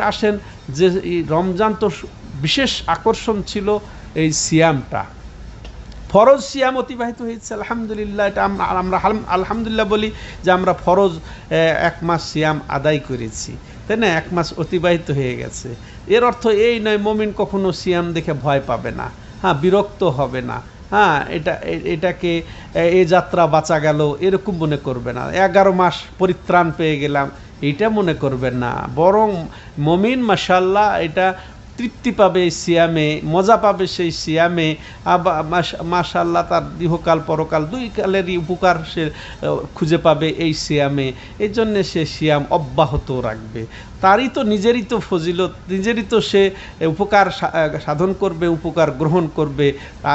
আসেন যে রমজান তো বিশেষ আকর্ষণ ছিল এই সিয়ামটা। ফরজ সিয়াম অতিবাহিত হয়েছে, আলহামদুলিল্লাহ, এটা আমরা আলহামদুলিল্লাহ বলি যে আমরা ফরজ এক মাস সিয়াম আদায় করেছি। তাই না? এক মাস অতিবাহিত হয়ে গেছে। এর অর্থ এই নয়, মমিন কখনো সিয়াম দেখে ভয় পাবে না। হ্যাঁ বিরক্ত হবে না। হ্যাঁ এটা এটাকে এ- যাত্রা বাঁচা গেল, এরকম মনে করবে না। এগারো মাস পরিত্রাণ পেয়ে গেলাম। এটা মনে করবেন না। বরং মমিন মাসাল্লাহ এটা তৃপ্তি পাবে সিয়ামে, মজা পাবে সেই সিয়ামে। আবার মাশাল্লাহ তার দীহকাল, পরকাল, দুই কালেরই উপকার সে খুঁজে পাবে এই সিয়ামে। এই জন্যে সে সিয়াম অব্যাহত রাখবে। তারই তো নিজেরই তো ফজিলত, নিজেরই তো সে উপকার সাধন করবে, উপকার গ্রহণ করবে।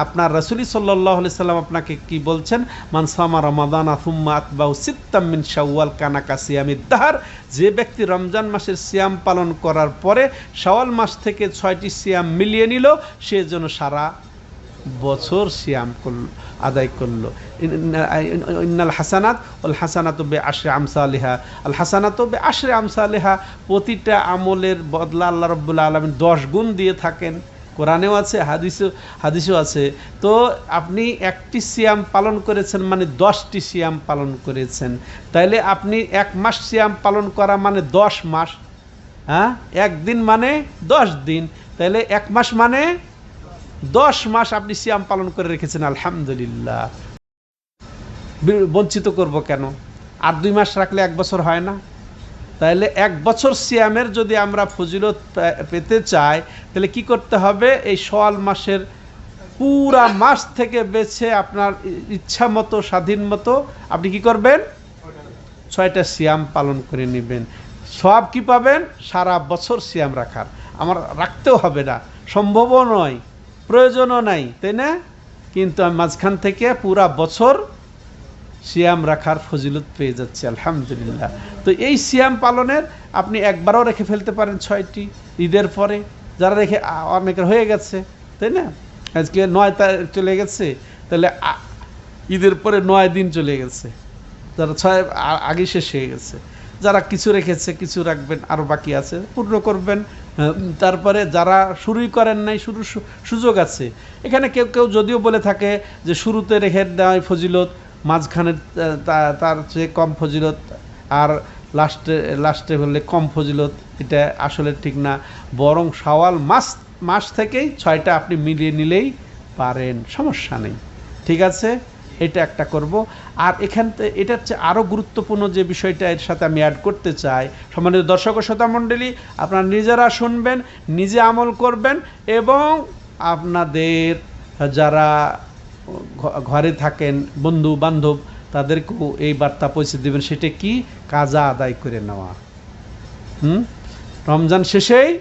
আপনার রসুলি সাল্লাহ সাল্লাম আপনাকে কি বলছেন? মানসামা রমাদান আথুম্মা আতবাউ সিত্তামিন শাওয়াল কানাকা সিয়ামি দাহার। যে ব্যক্তি রমজান মাসের সিয়াম পালন করার পরে শাওয়াল মাস থেকে ছয়টি সিয়াম মিলিয়ে নিল, সে যেন সারা বছর সিয়াম করল, আদায় করল। ইন- ইন্নাল হাসানাত ওল হাসানাত বে আশরে আমসালিহা। আল হাসানাত বে আশরে আমসালিহা প্রতিটা আমলের বদলা আল্লাহ রব্বুল্লা আলমিন দশ গুণ দিয়ে থাকেন। কোরআনেও আছে, হাদিসও হাদিসও আছে। তো আপনি একটি সিয়াম পালন করেছেন মানে দশটি সিয়াম পালন করেছেন। তাইলে আপনি এক মাস সিয়াম পালন করা মানে দশ মাস। হ্যাঁ? একদিন মানে দশ দিন। তাহলে এক মাস মানে দশ মাস আপনি সিয়াম পালন করে রেখেছেন, আলহামদুলিল্লাহ। বঞ্চিত করব কেন? আর দুই মাস রাখলে এক বছর হয় না? তাহলে এক বছর সিয়ামের যদি আমরা ফজিলত পেতে চাই, তাহলে কি করতে হবে? এই সোয়াল মাসের পুরা মাস থেকে বেছে আপনার ইচ্ছা মতো, স্বাধীন মতো আপনি কি করবেন? ছয়টা সিয়াম পালন করে নেবেন। সব কি পাবেন? সারা বছর সিয়াম রাখার। আমার রাখতেও হবে না। সম্ভবও নয়। প্রয়োজনও নাই, তাই না? কিন্তু আমি মাঝখান থেকে পুরা বছর সিয়াম রাখার ফজিলত পেয়ে যাচ্ছে, আলহামদুলিল্লাহ। তো এই সিয়াম পালনের আপনি একবারও রেখে ফেলতে পারেন ছয়টি ঈদের পরে, যারা রেখে অনেকের হয়ে গেছে, তাই না? আজকে নয় তারিখ চলে গেছে, তাহলে ঈদের পরে নয় দিন চলে গেছে, যারা ছয় আগে শেষ হয়ে গেছে। যারা কিছু রেখেছে, কিছু রাখবেন আরও বাকি আছে, পূর্ণ করবেন তারপরে যারা শুরুই করেন নাই, শুরু সুযোগ আছে। এখানে কেউ কেউ যদিও বলে থাকে যে শুরুতে রেখে দেওয়াই ফজিলত, মাঝখানে তার চেয়ে কম ফজিলত, আর লাস্টে লাস্টে হলে কম ফজিলত, এটা আসলে ঠিক না। বরং সওয়াল মাস মাস থেকেই ছয়টা আপনি মিলিয়ে নিলেই পারেন, সমস্যা নেই। ঠিক আছে? এটা একটা করব। আর এখান থেকে এটা হচ্ছে আরও গুরুত্বপূর্ণ যে বিষয়টা এর সাথে আমি অ্যাড করতে চাই, সম্মানিত দর্শক ও শ্রোতা মণ্ডলী, আপনারা নিজেরা শুনবেন, নিজে আমল করবেন এবং আপনাদের যারা ঘরে থাকেন বন্ধু বান্ধব তাদেরকেও এই বার্তা পৌঁছে দেবেন, সেটা কি? কাজা আদায় করে নেওয়া। হুম? রমজান শেষেই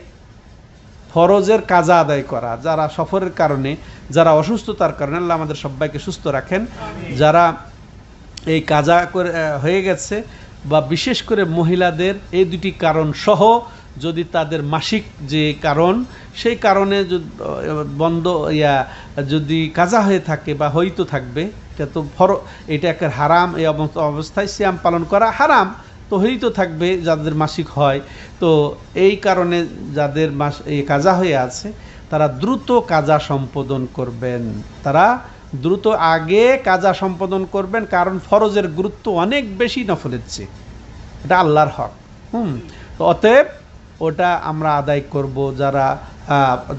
ফরজের কাজা আদায় করা। যারা সফরের কারণে যারা অসুস্থতার কারণে আল্লাহ আমাদের সবাইকে সুস্থ রাখেন। যারা এই কাজা করে হয়ে গেছে বা বিশেষ করে মহিলাদের, এই দুটি কারণ সহ যদি তাদের মাসিক যে কারণ, সেই কারণে বন্ধ, ইয়া, যদি কাজা হয়ে থাকে বা হইতো থাকবে, এটা তো ফর, এটা একটা হারাম, এই অব- অবস্থায় সিয়াম পালন করা হারাম, তো হইতো থাকবে যাদের মাসিক হয়। তো এই কারণে যাদের মাস, এই কাজা হয়ে আছে তারা দ্রুত কাজা সম্পাদন করবেন। তারা দ্রুত আগে কাজা সম্পাদন করবেন কারণ ফরজের গুরুত্ব অনেক বেশি নফলের চেয়ে এটা আল্লাহর হক। হুম। তো অতএব ওটা আমরা আদায় করব যারা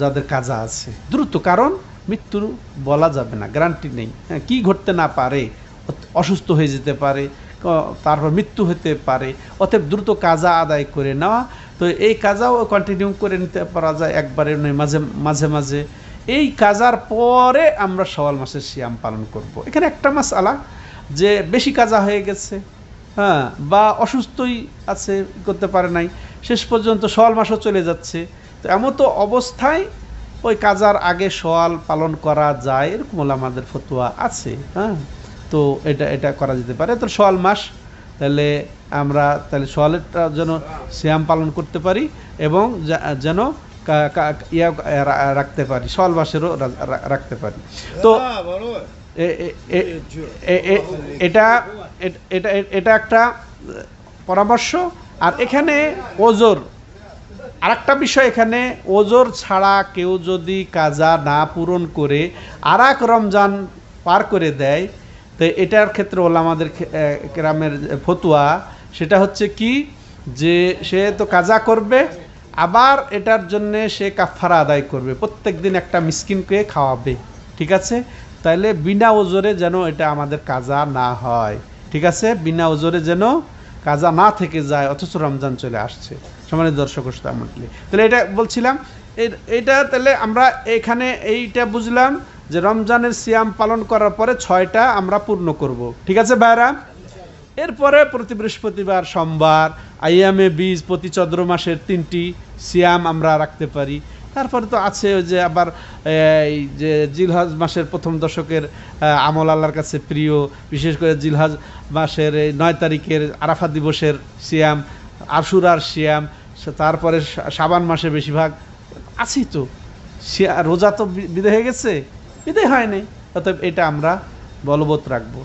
যাদের কাজা আছে। দ্রুত কারণ মৃত্যুর বলা যাবে না গ্যারান্টি নেই। হ্যাঁ, কি ঘটতে না পারে অসুস্থ হয়ে যেতে পারে তারপর মৃত্যু হতে পারে। অতএব দ্রুত কাজা আদায় করে নেওয়া। তো এই কাজাও কন্টিনিউ করে নিতে পারা যায় একবারে নয়, মাঝে মাঝে মাঝে। এই কাজার পরে আমরা সওয়াল মাসের সিয়াম পালন করব। এখানে একটা মাস আলা যে বেশি কাজা হয়ে গেছে হ্যাঁ বা অসুস্থই আছে করতে পারে নাই, শেষ পর্যন্ত সওয়াল মাসও চলে যাচ্ছে। তো এমন তো অবস্থায় ওই কাজার আগে সওয়াল পালন করা যায়, এরকম আমাদের ফতোয়া আছে হ্যাঁ। তো এটা এটা করা যেতে পারে। তো সওয়াল মাস তাহলে আমরা তাহলে সওয়ালেরটা যেন শ্যাম পালন করতে পারি এবং যেন ইয়া রাখতে পারি রা- রাখতে পারি। তো এটা এটা এটা একটা পরামর্শ। আর এখানে ওজোর আরেকটা বিষয় এখানে ওজোর ছাড়া কেউ যদি কাজা না পূরণ করে আর এক রমজান পার করে দেয় তো এটার ক্ষেত্রে ওলা আমাদের গ্রামের ফতুয়া, সেটা হচ্ছে কি যে সে তো কাজা করবে, আবার এটার জন্যে সে কাফারা আদায় করবে। প্রত্যেক দিন একটা মিসকিনকে খাওয়াবে, ঠিক আছে? তাহলে বিনা ওজোরে যেন এটা আমাদের কাজা না হয়, ঠিক আছে? বিনা ওজোরে যেন কাজা না থেকে যায়, অথচ রমজান চলে আসছে। সমানের দর্শক তাহলে এটা বলছিলাম এটা তাহলে আমরা এখানে এইটা বুঝলাম যে রমজানের সিয়াম পালন করার পরে ছয়টা আমরা পূর্ণ করব। ঠিক আছে ভাইরা এরপরে প্রতি বৃহস্পতিবার সোমবার আইয়ামে বীজ প্রতি চন্দ্র মাসের তিনটি সিয়াম আমরা রাখতে পারি। তারপরে তো আছে ওই যে আবার এই যে জিলহাজ মাসের প্রথম দশকের আমল আল্লাহর কাছে প্রিয়। বিশেষ করে জিলহাজ মাসের এই নয় তারিখের আরাফা দিবসের সিয়াম, আশুরার সিয়াম তারপরে শাবান মাসে বেশিরভাগ আছি তো। রোজা তো বি- বিদায় হয়ে গেছে? বিদায় হয়নি অতএব এটা আমরা বলবৎ রাখব।